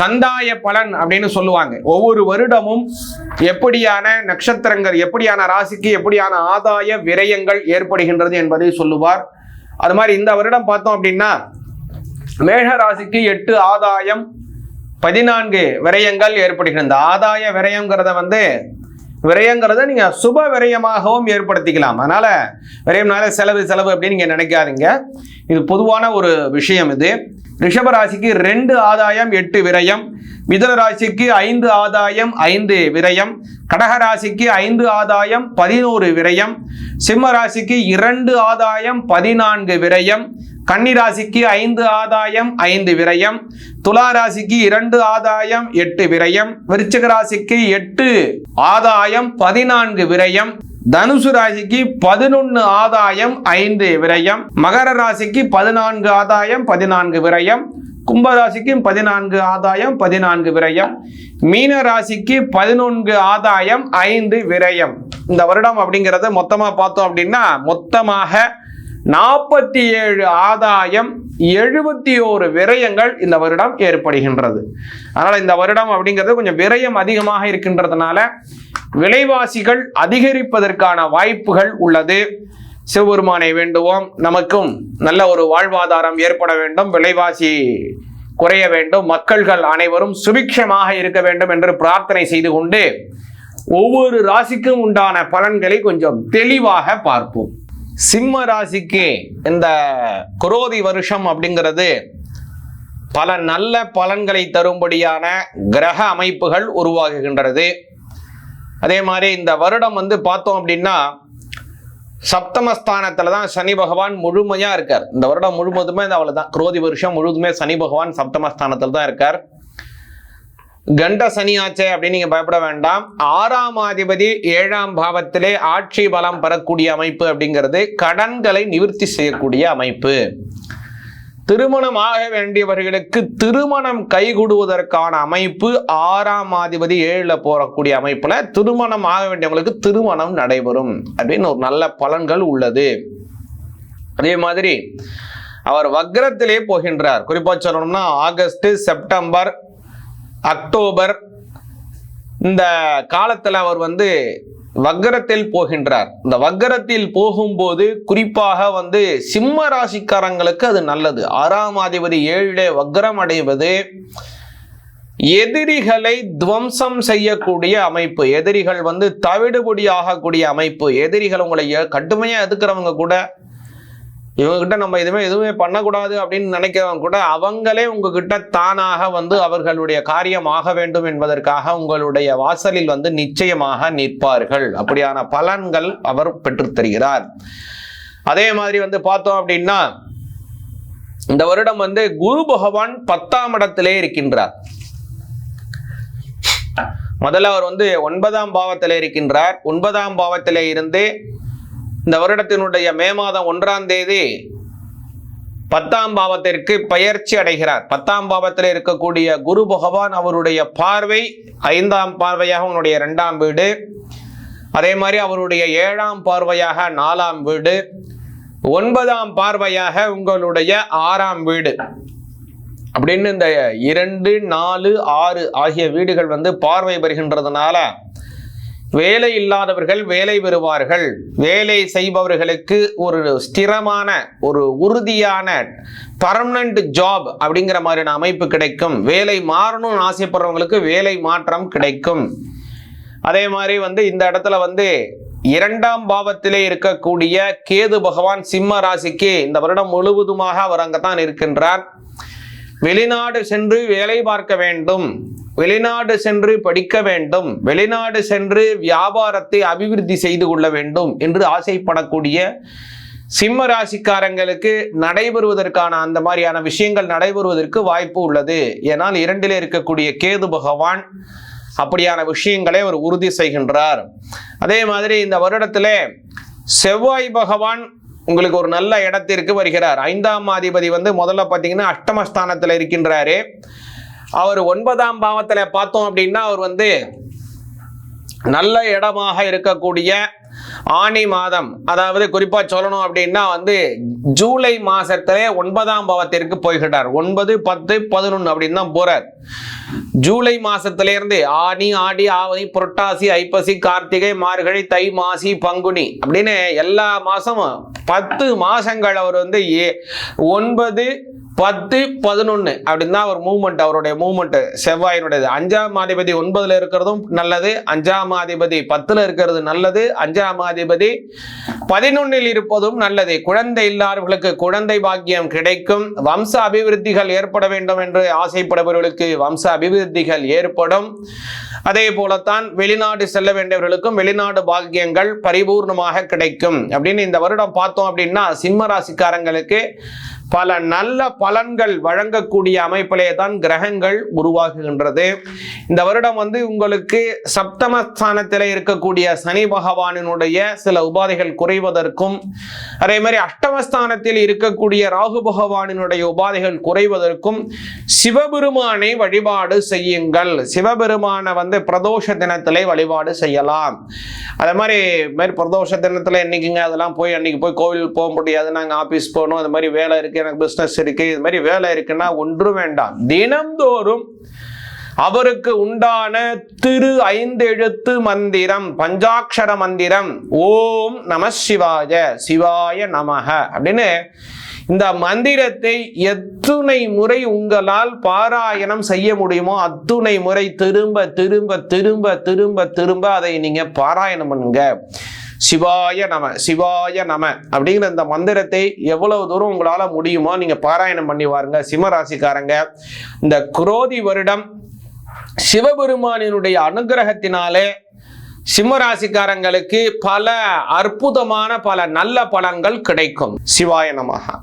கந்தாய பலன் அப்படின்னு சொல்லுவாங்க. ஒவ்வொரு வருடமும் எப்படியான நட்சத்திரங்கள் எப்படியான ராசிக்கு எப்படியான ஆதாய விரயங்கள் ஏற்படுகின்றது என்பதை சொல்லுவார். அது மாதிரி இந்த வருடம் பார்த்தோம் அப்படின்னா மேஷ ராசிக்கு எட்டு ஆதாயம் பதினான்கு விரயங்கள் ஏற்படுகின்றன இந்த ஆதாய விரயங்கிறத வந்து விரயங்கிறத நீங்கள் சுப விரயமாகவும் ஏற்படுத்திக்கலாம். அதனால் விரயம்னால செலவு செலவு அப்படின்னு நீங்கள் நினைக்காதீங்க. இது பொதுவான ஒரு விஷயம் இது. ரிஷபராசிக்கு ரெண்டு ஆதாயம் எட்டு விரயம். மிதன ராசிக்கு ஐந்து ஆதாயம் ஐந்து விரயம். கடகராசிக்கு ஐந்து ஆதாயம் பதினோரு விரயம். சிம்ம ராசிக்கு இரண்டு ஆதாயம் பதினான்கு விரயம். கன்னி ராசிக்கு ஐந்து ஆதாயம் ஐந்து விரயம். துலா ராசிக்கு இரண்டு ஆதாயம் எட்டு விரயம். விருச்சிக ராசிக்கு எட்டு ஆதாயம் பதினான்கு விரயம். தனுசு ராசிக்கு பதினொன்னு ஆதாயம் ஐந்து விரயம். மகர ராசிக்கு பதினான்கு ஆதாயம் பதினான்கு விரயம். கும்பராசிக்கும் பதினான்கு ஆதாயம் பதினான்கு விரயம். மீன ராசிக்கு பதினொன்று ஆதாயம் ஐந்து விரயம். இந்த வருடம் அப்படிங்கிறத மொத்தமாக பார்த்தோம் அப்படின்னா மொத்தமாக நாற்பத்தி ஏழு ஆதாயம் எழுபத்தி ஓரு விரயங்கள் இந்த வருடம் ஏற்படுகின்றது. அதனால் இந்த வருடம் அப்படிங்கிறது கொஞ்சம் விரயம் அதிகமாக இருக்கின்றதுனால விலைவாசிகள் அதிகரிப்பதற்கான வாய்ப்புகள் உள்ளது. சிவபெருமானை வேண்டுவோம். நமக்கும் நல்ல ஒரு வாழ்வாதாரம் ஏற்பட வேண்டும். விலைவாசி குறைய வேண்டும். மக்கள்கள் அனைவரும் சுபிக்ஷமாக இருக்க வேண்டும் என்று பிரார்த்தனை செய்து கொண்டு ஒவ்வொரு ராசிக்கும் உண்டான பலன்களை கொஞ்சம் தெளிவாக பார்ப்போம். சிம்ம ராசிக்கு இந்த குரோதி வருஷம் அப்படிங்கிறது பல நல்ல பலன்களை தரும்படியான கிரக அமைப்புகள் உருவாகுகின்றது. அதே மாதிரி இந்த வருடம் வந்து பார்த்தோம் அப்படின்னா சப்தமஸ்தானத்தில் தான் சனி பகவான் முழுமையாக இருக்கார். இந்த வருடம் முழுவதுமே இந்த அவ்வளவுதான். குரோதி வருஷம் முழுவதுமே சனி பகவான் சப்தமஸ்தானத்தில் தான் இருக்கார். கண்ட சனி அப்படின்னு நீங்க பயப்பட வேண்டாம். ஆறாம் அதிபதி ஏழாம் பாவத்திலே ஆட்சி பலம் பெறக்கூடிய அமைப்பு அப்படிங்கிறது கடன்களை நிவர்த்தி செய்யக்கூடிய அமைப்பு. திருமணம் ஆக வேண்டியவர்களுக்கு திருமணம் கைகூடுவதற்கான அமைப்பு ஆறாம் அதிபதி ஏழில் போறக்கூடிய அமைப்புல திருமணம் ஆக வேண்டியவங்களுக்கு திருமணம் நடைபெறும் அப்படின்னு ஒரு நல்ல பலன்கள் உள்ளது. அதே மாதிரி அவர் வக்ரத்திலே போகின்றார். குறிப்பா சொல்லணும்னா ஆகஸ்ட் செப்டம்பர் அக்டோபர் இந்த காலத்தில் அவர் வந்து வக்கரத்தில் போகின்றார். இந்த வக்கரத்தில் போகும்போது குறிப்பாக வந்து சிம்ம ராசிக்காரங்களுக்கு அது நல்லது. ஆறாம் அதிபதி ஏழிலே வக்கரம் அடைவது எதிரிகளை துவம்சம் செய்யக்கூடிய அமைப்பு. எதிரிகள் வந்து தவிடுபடி ஆகக்கூடிய அமைப்பு. எதிரிகள் உங்களை கடுமையாக எதுக்கிறவங்க எதுக்குறவங்க கூட இவங்ககிட்ட நம்ம எதுவுமே எதுவுமே பண்ணக்கூடாது அப்படின்னு நினைக்கிறவங்க கூட அவங்களே உங்ககிட்ட தானாக வந்து அவர்களுடைய காரியம் ஆக வேண்டும் என்பதற்காக உங்களுடைய வாசலில் வந்து நிச்சயமாக நிற்பார்கள். அப்படியான பலன்கள் அவர் பெற்றுத்தருகிறார் அதே மாதிரி வந்து பார்த்தோம் அப்படின்னா இந்த வருடம் வந்து குரு பகவான் பத்தாம் இடத்திலே இருக்கின்றார். முதல்ல அவர் வந்து ஒன்பதாம் பாவத்திலே இருக்கின்றார். ஒன்பதாம் பாவத்திலே இருந்து இந்த வருடத்தினுடைய மே மாதம் ஒன்றாம் தேதி பத்தாம் பாவத்திற்கு பயிற்சி அடைகிறார். பத்தாம் பாவத்தில் இருக்கக்கூடிய குரு பகவான் அவருடைய பார்வை ஐந்தாம் பார்வையாக உன்னுடைய இரண்டாம் வீடு. அதே மாதிரி அவருடைய ஏழாம் பார்வையாக நாலாம் வீடு. ஒன்பதாம் பார்வையாக உங்களுடைய ஆறாம் வீடு. அப்படின்னு இந்த இரண்டு நாலு ஆறு ஆகிய வீடுகள் வந்து பார்வை பெறுகின்றதுனால வேலை இல்லாதவர்கள் வேலை பெறுவார்கள். வேலை செய்பவர்களுக்கு ஒரு ஸ்திரமான ஒரு உறுதியான பர்மனண்ட் ஜாப் அப்படிங்கிற மாதிரியான அமைப்பு கிடைக்கும். வேலை மாறணும்னு ஆசைப்படுறவங்களுக்கு வேலை மாற்றம் கிடைக்கும். அதே மாதிரி வந்து இந்த இடத்துல வந்து இரண்டாம் பாவத்திலே இருக்கக்கூடிய கேது பகவான் சிம்ம ராசிக்கு இந்த வருடம் முழுவதுமாக அவர் அங்கத்தான் இருக்கின்றார். வெளிநாடு சென்று வேலை பார்க்க வேண்டும். வெளிநாடு சென்று படிக்க வேண்டும். வெளிநாடு சென்று வியாபாரத்தை அபிவிருத்தி செய்து கொள்ள வேண்டும் என்று ஆசைப்படக்கூடிய சிம்ம ராசிக்காரங்களுக்கு நடைபெறுவதற்கான அந்த மாதிரியான விஷயங்கள் நடைபெறுவதற்கு வாய்ப்பு உள்ளது. ஏனால் இரண்டிலே இருக்கக்கூடிய கேது பகவான் அப்படியான விஷயங்களை அவர் உறுதி செய்கின்றார். அதே மாதிரி இந்த வருடத்திலே செவ்வாய் பகவான் உங்களுக்கு ஒரு நல்ல இடத்திற்கு வருகிறார். ஐந்தாம் அதிபதி வந்து முதல்ல பார்த்தீங்கன்னா அஷ்டமஸ்தானத்தில் இருக்கின்றாரு. அவர் ஒன்பதாம் பாவத்தில் பார்த்தோம் அப்படின்னா அவர் வந்து நல்ல இடமாக இருக்கக்கூடிய ஆணி மாதம் அதாவது குறிப்பா சொல்லணும் அப்படின்னா வந்து ஜூலை மாசத்திலே ஒன்பதாம் பாவத்திற்கு போய்கிறார் ஒன்பது பத்து பதினொன்று அப்படின்னு தான் போறார். ஜூலை மாசத்திலேருந்து ஆணி ஆடி ஆவணி புரட்டாசி ஐப்பசி கார்த்திகை மார்கழி தை மாசி பங்குனி அப்படின்னு எல்லா மாசமும் பத்து மாசங்கள் அவர் வந்து ஏ- ஒன்பது பத்து பதினொன்று அப்படின்னு தான் அவர் மூவ்மெண்ட் அவருடைய மூவ்மெண்ட் செவ்வாயினுடையது. அஞ்சாம் அதிபதி ஒன்பதுல இருக்கிறதும் நல்லது அஞ்சாம் அதிபதி பத்துல இருக்கிறது நல்லது அஞ்சாம் அதிபதி பதினொன்னில் இருப்பதும் நல்லது. குழந்தை இல்லாதவர்களுக்கு குழந்தை பாக்கியம் கிடைக்கும். வம்ச அபிவிருத்திகள் ஏற்பட வேண்டும் என்று ஆசைப்படுபவர்களுக்கு வம்ச அபிவிருத்திகள் ஏற்படும். அதே போலத்தான் வெளிநாடு செல்ல வேண்டியவர்களுக்கும் வெளிநாடு பாக்கியங்கள் பரிபூர்ணமாக கிடைக்கும். அப்படின்னு இந்த வருடம் பார்த்தோம் அப்படின்னா சிம்ம ராசிக்காரங்களுக்கு பல நல்ல பலன்கள் வழங்கக்கூடிய அமைப்பிலே தான் கிரகங்கள் உருவாகுகின்றது. இந்த வருடம் வந்து உங்களுக்கு சப்தமஸ்தானத்தில் இருக்கக்கூடிய சனி பகவானினுடைய சில உபாதைகள் குறைவதற்கும் அதே மாதிரி அஷ்டமஸ்தானத்தில் இருக்கக்கூடிய ராகு பகவானினுடைய உபாதைகள் குறைவதற்கும் சிவபெருமானை வழிபாடு செய்யுங்கள். சிவபெருமானை வந்து பிரதோஷ தினத்திலே வழிபாடு செய்யலாம். அதே மாதிரி மாதிரி பிரதோஷ தினத்தில் என்னைக்குங்க அதெல்லாம் போய் அன்னைக்கு போய் கோவில் போக முடியாது. நாங்கள் ஆஃபீஸ் போகணும் அது மாதிரி வேலை இருக்கு எனக்கு பிஸ்னஸ் இருக்கு இது மாதிரி வேலை இருக்குன்னா ஒன்றும் வேண்டாம். தினம்தோறும் அவருக்கு உண்டான திரு ஐந்து எழுத்து மந்திரம் பஞ்சாட்சர மந்திரம் ஓம் நம சிவாய சிவாய நமக அப்படின்னு இந்த மந்திரத்தை எத்துணை முறை உங்களால் பாராயணம் செய்ய முடியுமோ அத்துணை முறை திரும்ப திரும்ப திரும்ப திரும்ப திரும்ப அதை நீங்க பாராயணம் பண்ணுங்க. சிவாய நம சிவாய நம அப்படிங்கிற இந்த மந்திரத்தை எவ்வளவு தூரம் உங்களால முடியுமோ நீங்க பாராயணம் பண்ணி வாருங்க. சிம்மராசிக்காரங்க இந்த குரோதி வருடம் சிவபெருமானினுடைய அனுகிரகத்தினாலே சிம்மராசிக்காரங்களுக்கு பல அற்புதமான பல நல்ல பலன்கள் கிடைக்கும். சிவாய நமகா